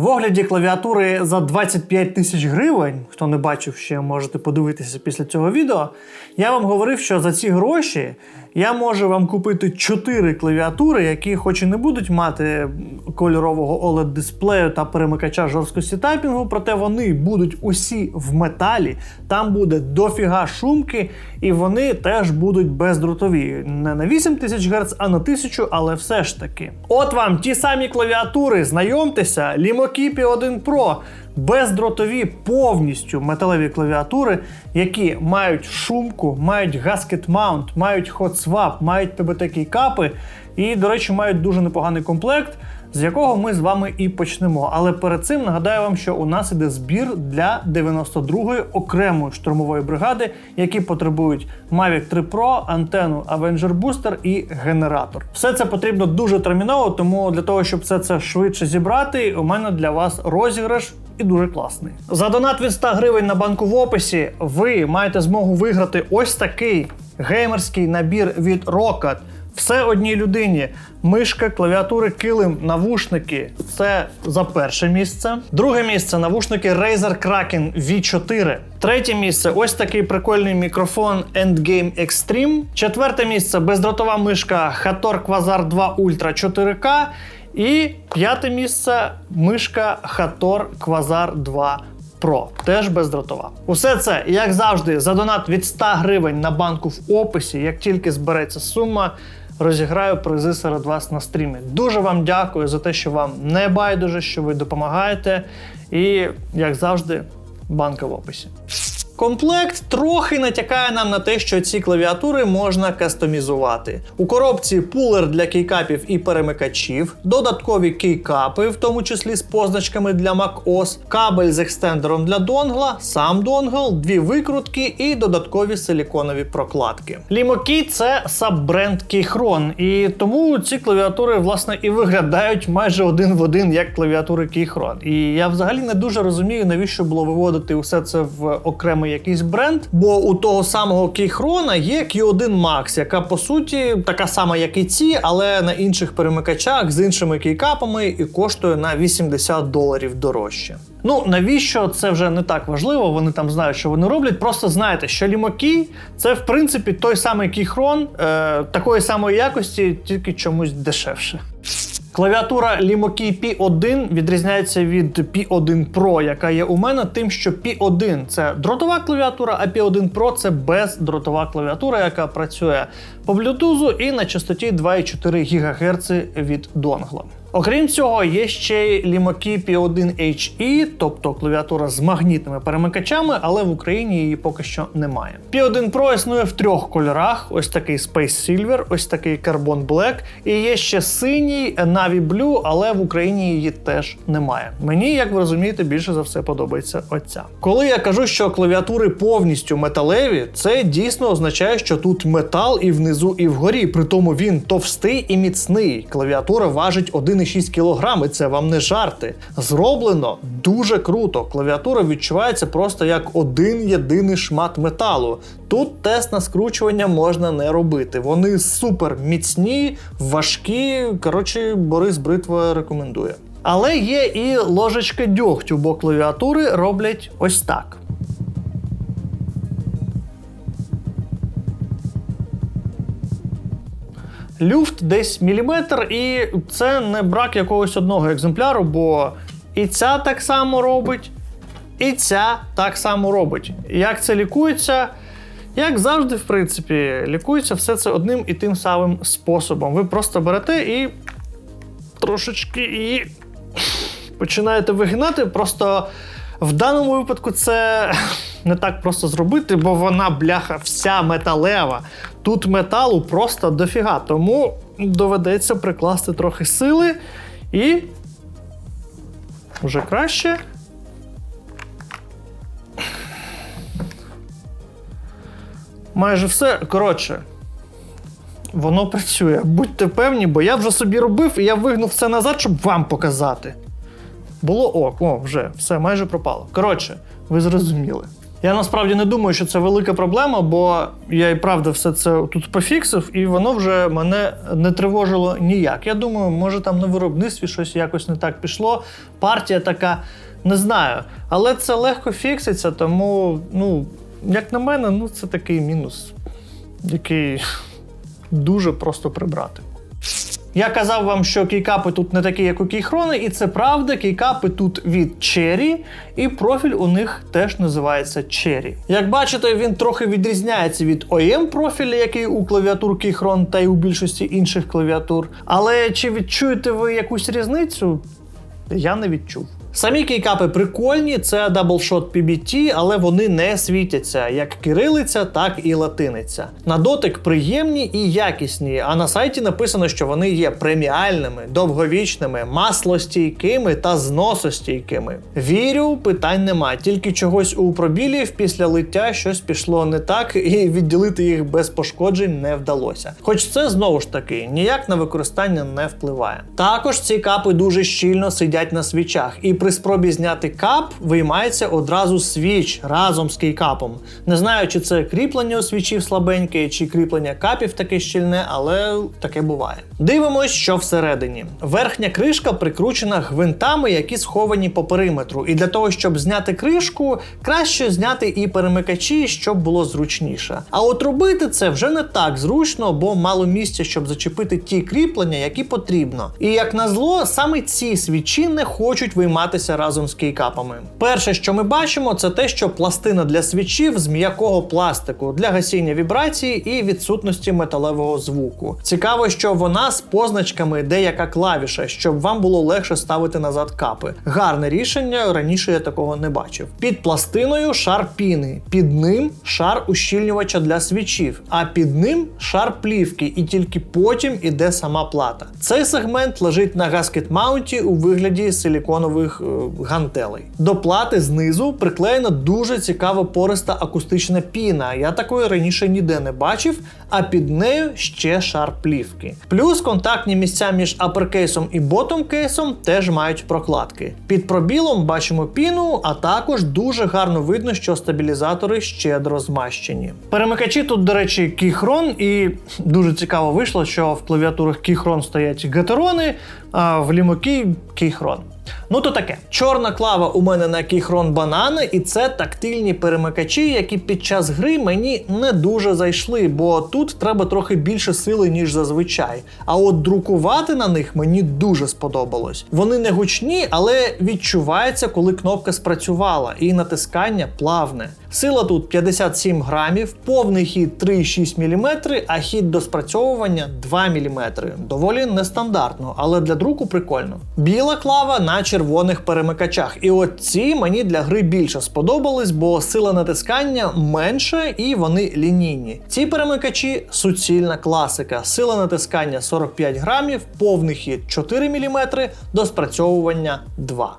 В огляді клавіатури за 25 тисяч гривень, хто не бачив ще, можете подивитися після цього відео. Я вам говорив, що за ці гроші я можу вам купити 4 клавіатури, які, хоч і не будуть мати кольорового oled дисплею та перемикача жорсткості тайпінгу, проте вони будуть усі в металі. Там буде дофіга шумки, і вони теж будуть бездротові. Не на 8000 Гц, а на 1000, але все ж таки. От вам ті самі клавіатури, знайомтеся, Limokeepy 1 Pro. Бездротові повністю металеві клавіатури, які мають шумку, мають gasket mount, мають hot swap, мають ТБТ капи і, до речі, мають дуже непоганий комплект, з якого ми з вами і почнемо. Але перед цим нагадаю вам, що у нас іде збір для 92-ї окремої штурмової бригади, які потребують Mavic 3 Pro, антенну Avenger Booster і генератор. Все це потрібно дуже терміново, тому для того, щоб все це швидше зібрати, у мене для вас розіграш і дуже класний. За донат від 100 гривень на банку в описі ви маєте змогу виграти ось такий геймерський набір від Rocket. Все одній людині. Мишка, клавіатури, килим, навушники. Це за перше місце. Друге місце навушники Razer Kraken V4. Третє місце ось такий прикольний мікрофон Endgame Extreme. Четверте місце бездротова мишка Hator Quasar 2 Ultra 4K. І п'яте місце мишка Hator Quasar 2 Pro. Теж бездротова. Усе це, як завжди, за донат від 100 гривень на банку в описі. Як тільки збереться сума, розіграю призи серед вас на стрімі. Дуже вам дякую за те, що вам не байдуже, що ви допомагаєте. І, як завжди, банка в описі. Комплект трохи натякає нам на те, що ці клавіатури можна кастомізувати. У коробці пулер для кейкапів і перемикачів, додаткові кейкапи, в тому числі з позначками для macOS, кабель з екстендером для донгла, сам донгл, дві викрутки і додаткові силіконові прокладки. Limoki – це саббренд Keychron, і тому ці клавіатури власне і виглядають майже один в один як клавіатури Keychron. І я взагалі не дуже розумію, навіщо було виводити усе це в окремий якийсь бренд. Бо у того самого Keychron є Q1 Max, яка по суті така сама, як і ці, але на інших перемикачах з іншими кейкапами і коштує на 80 доларів дорожче. Ну навіщо це вже не так важливо? Вони там знають, що вони роблять. Просто знаєте, що Limoki – це в принципі той самий Keychron, е, такої самої якості, тільки чомусь дешевше. Клавіатура LimoKey P1 відрізняється від P1 Pro, яка є у мене, тим, що P1 це дротова клавіатура, а P1 Pro це бездротова клавіатура, яка працює по Bluetooth і на частоті 2,4 ГГц від донгла. Окрім цього, є ще й Limoki P1 HE, тобто клавіатура з магнітними перемикачами, але в Україні її поки що немає. P1 Pro існує в трьох кольорах: ось такий Space Silver, ось такий Carbon Black, і є ще синій Navy Blue, але в Україні її теж немає. Мені, як ви розумієте, більше за все подобається оця. Коли я кажу, що клавіатури повністю металеві, це дійсно означає, що тут метал і внизу, і вгорі. Притому він товстий і міцний. Клавіатура важить 1,6 кг, і це вам не жарти. Зроблено дуже круто. Клавіатура відчувається просто як один єдиний шмат металу. Тут тест на скручування можна не робити. Вони супер міцні, важкі. Коротше, Борис Бритва рекомендує. Але є і ложечка дьогтю, бо клавіатури роблять ось так. Люфт десь міліметр, і це не брак якогось одного екземпляру, бо і ця так само робить, і ця так само робить. Як це лікується? Як завжди, в принципі, лікується все це одним і тим самим способом. Ви просто берете і трошечки і починаєте вигинати. Просто в даному випадку це не так просто зробити, бо вона бляха вся металева. Тут металу просто дофіга. Тому доведеться прикласти трохи сили і вже краще. Майже все. Коротше, воно працює. Будьте певні, бо я вже собі робив і я вигнув все назад, щоб вам показати. Було ок, о, вже все майже пропало. Коротше, ви зрозуміли. Я насправді не думаю, що це велика проблема, бо я і правда все це тут пофіксив, і воно вже мене не тривожило ніяк. Я думаю, може там на виробництві щось якось не так пішло. Партія така, не знаю. Але це легко фікситься, тому, ну, як на мене, ну це такий мінус, який дуже просто прибрати. Я казав вам, що кейкапи тут не такі, як у кейхрони, і це правда. Кейкапи тут від Cherry, і профіль у них теж називається Cherry. Як бачите, він трохи відрізняється від OEM профіля, який у клавіатур кейхрон та й у більшості інших клавіатур. Але чи відчуєте ви якусь різницю? Я не відчув. Самі кейкапи прикольні, це даблшот PBT, але вони не світяться як кирилиця, так і латиниця. На дотик приємні і якісні, а на сайті написано, що вони є преміальними, довговічними, маслостійкими та зносостійкими. Вірю, питань нема, тільки чогось у пробілів після лиття щось пішло не так, і відділити їх без пошкоджень не вдалося. Хоч це знову ж таки ніяк на використання не впливає. Також ці капи дуже щільно сидять на свічах, і при спробі зняти кап виймається одразу свіч разом з кейкапом. Не знаю, чи це кріплення у свічів слабеньке, чи кріплення капів таке щільне, але таке буває. Дивимось, що всередині. Верхня кришка прикручена гвинтами, які сховані по периметру. І для того, щоб зняти кришку, краще зняти і перемикачі, щоб було зручніше. А от робити це вже не так зручно, бо мало місця, щоб зачепити ті кріплення, які потрібно. І як назло, саме ці свічі не хочуть вийматися разом з кейкапами. Перше, що ми бачимо, це те, що пластина для свічів з м'якого пластику для гасіння вібрації і відсутності металевого звуку. Цікаво, що вона з позначками деяка клавіша, щоб вам було легше ставити назад капи. Гарне рішення, раніше я такого не бачив. Під пластиною шар піни, під ним шар ущільнювача для свічів, а під ним шар плівки, і тільки потім іде сама плата. Цей сегмент лежить на гаскет маунті у вигляді силіконових е, гантелей. До плати знизу приклеєна дуже цікава пориста акустична піна. Я такої раніше ніде не бачив, а під нею ще шар плівки. Плюс контактні місця між аперкейсом і ботомкейсом теж мають прокладки. Під пробілом бачимо піну, а також дуже гарно видно, що стабілізатори щедро змащені. Перемикачі тут, до речі, кійхрон, і дуже цікаво вийшло, що в клавіатурах кійхрон стоять гетерони, а в лімокі кійхрон. Ну то таке. Чорна клава у мене на Keychron банани, і це тактильні перемикачі, які під час гри мені не дуже зайшли, бо тут треба трохи більше сили, ніж зазвичай. А от друкувати на них мені дуже сподобалось. Вони не гучні, але відчувається, коли кнопка спрацювала, і натискання плавне. Сила тут 57 грамів, повний хід 3,6 мм, а хід до спрацьовування 2 мм. Доволі нестандартно, але для друку прикольно. Біла клава на червоних перемикачах. І от ці мені для гри більше сподобались, бо сила натискання менша і вони лінійні. Ці перемикачі суцільна класика. Сила натискання 45 грамів, повний хід 4 мм, до спрацьовування 2.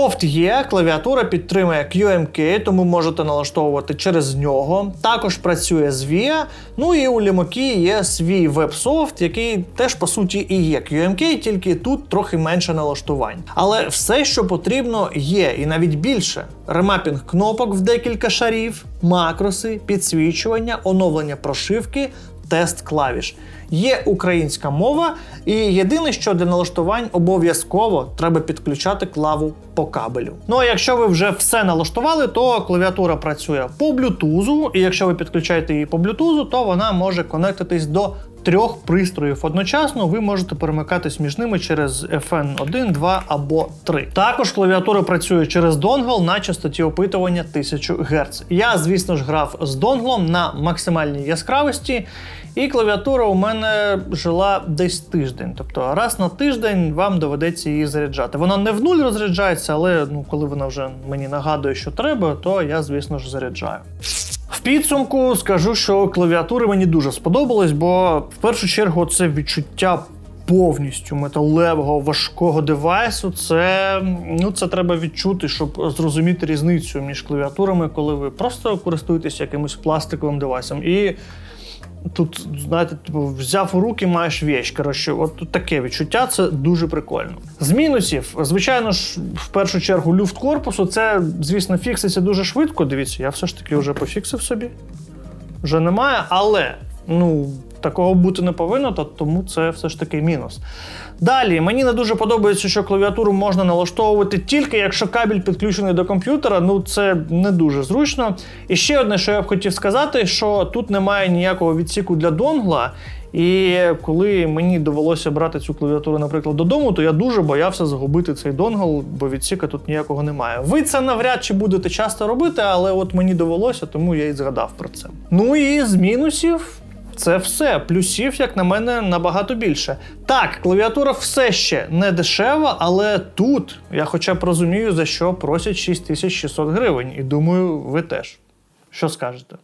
Софт є, клавіатура підтримує QMK, тому можете налаштовувати через нього. Також працює з VIA. Ну і у Limoki є свій веб-софт, який теж по суті і є QMK, тільки тут трохи менше налаштувань. Але все, що потрібно, є, і навіть більше: ремапінг кнопок в декілька шарів, макроси, підсвічування, оновлення прошивки. Тест клавіш. Є українська мова, і єдине, що для налаштувань обов'язково треба підключати клаву по кабелю. Ну а якщо ви вже все налаштували, то клавіатура працює по блютузу, і якщо ви підключаєте її по блютузу, то вона може конектитись до трьох пристроїв одночасно, ви можете перемикатись між ними через FN1, 2 або 3. Також клавіатура працює через донгл на частоті опитування 1000 Гц. Я, звісно ж, грав з донглом на максимальній яскравості, і клавіатура у мене жила десь тиждень. Тобто раз на тиждень вам доведеться її заряджати. Вона не в нуль розряджається, але ну, коли вона вже мені нагадує, що треба, то я, звісно ж, заряджаю. В підсумку скажу, що клавіатури мені дуже сподобались, бо в першу чергу це відчуття повністю металевого важкого девайсу. Це, ну, це треба відчути, щоб зрозуміти різницю між клавіатурами, коли ви просто користуєтесь якимось пластиковим девайсом. І Тут, знаєте, типу, взяв у руки, маєш віч. Коротше, от тут таке відчуття, це дуже прикольно. З мінусів, звичайно ж, в першу чергу, люфт корпусу, це, звісно, фікситься дуже швидко. Дивіться, я все ж таки вже пофіксив собі. Вже немає, але ну, такого бути не повинно, то тому це все ж таки мінус. Далі, мені не дуже подобається, що клавіатуру можна налаштовувати тільки якщо кабель підключений до комп'ютера. Ну це не дуже зручно. І ще одне, що я б хотів сказати, що тут немає ніякого відсіку для донгла. І коли мені довелося брати цю клавіатуру, наприклад, додому, то я дуже боявся загубити цей донгл, бо відсіка тут ніякого немає. Ви це навряд чи будете часто робити, але от мені довелося, тому я і згадав про це. Ну і з мінусів. Це все. Плюсів, як на мене, набагато більше. Так, клавіатура все ще не дешева, але тут я хоча б розумію, за що просять 6600 гривень. І думаю, ви теж. Що скажете?